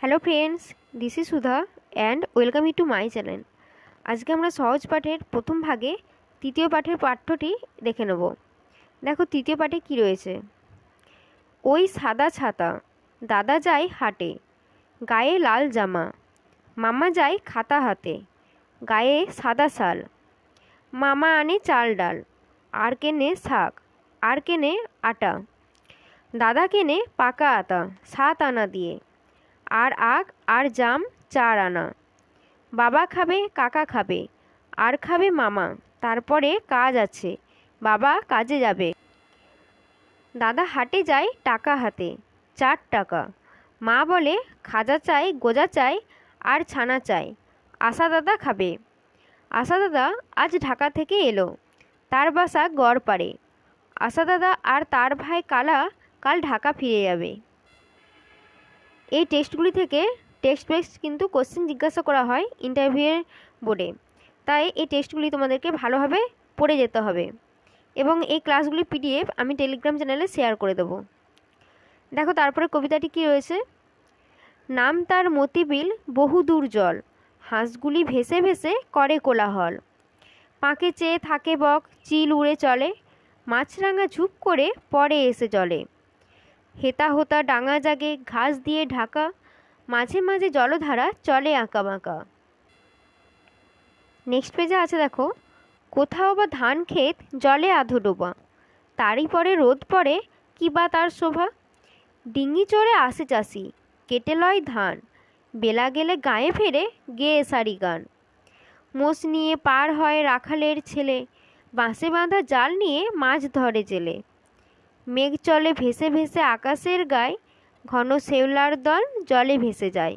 Hello friends this is Sudha and welcome you to my channel আজকে আমরা সহজ পাঠের প্রথম ভাগে তৃতীয় পাঠের পাঠ্যটি দেখে নেব। দেখো তৃতীয় পাঠে কি রয়েছে? ওই সাদা ছাতা, দাদা যায় হাটে, গায়ে লাল জামা, মামা যায় খাতা হাতে, গায়ে সাদা শাল, মামা আনে চাল ডাল, আর কেনে শাক, আর কেনে আটা, দাদা কেনে পাকা আতা, সাত আনা দিয়ে আর আখ আর জাম চার আনা। বাবা খাবে, কাকা খাবে, আর খাবে মামা। তারপরে কাজ আছে, বাবা কাজে যাবে। দাদা হাটে যায় টাকা হাতে, চার টাকা। মা বলে, খাজা চাই, গোজা চাই, আর ছানা চাই, আশা দাদা খাবে। আশা দাদা আজ ঢাকা থেকে এলো, তার বাসা গড়পাড়ে আশা দাদা আর তার ভাই কালা কাল ঢাকা ফিরে যাবে। এই টেস্টগুলি থেকে টেক্সট বেস কিন্তু কোশ্চেন জিজ্ঞাসা করা হয় ইন্টারভিউয়ের বোর্ডে। তাই এই টেস্টগুলি তোমাদেরকে ভালোভাবে পড়ে যেতে হবে। এবং এই ক্লাসগুলি পিডিএফ আমি টেলিগ্রাম চ্যানেলে শেয়ার করে দেবো। দেখো তারপরে কবিতাটি কি রয়েছে? নাম তার মতিবিল বহুদূর জল। হাঁসগুলি ভেসে ভেসে করে কোলাহল। পাঁকে চেয়ে থাকে বক, চিল উড়ে চলে। মাছরাঙা ঝুপ করে পরে এসে চলে হেতা হোতা ডাঙা জাগে ঘাস দিয়ে ঢাকা, মাঝে মাঝে জলধারা চলে আঁকা বাঁকা। নেক্সট পেজে আছে দেখো, কোথাও বা ধান ক্ষেত জলে আধো ডোবা। তারই পরে রোদ পড়ে, কি বা তার শোভা? ডিঙি চড়ে আসে চাষি, কেটে লয় ধান। বেলা গেলে গায়ে ফেরে গেয়ে সারি গান। মোষ নিয়ে পার হয় রাখালের ছেলে, বাঁশে বাঁধা জাল নিয়ে মাছ ধরে জেলে। মেঘ চলে ভেসে ভেসে আকাশের গায়ে ঘন শেওলার দল জলে ভেসে যায়।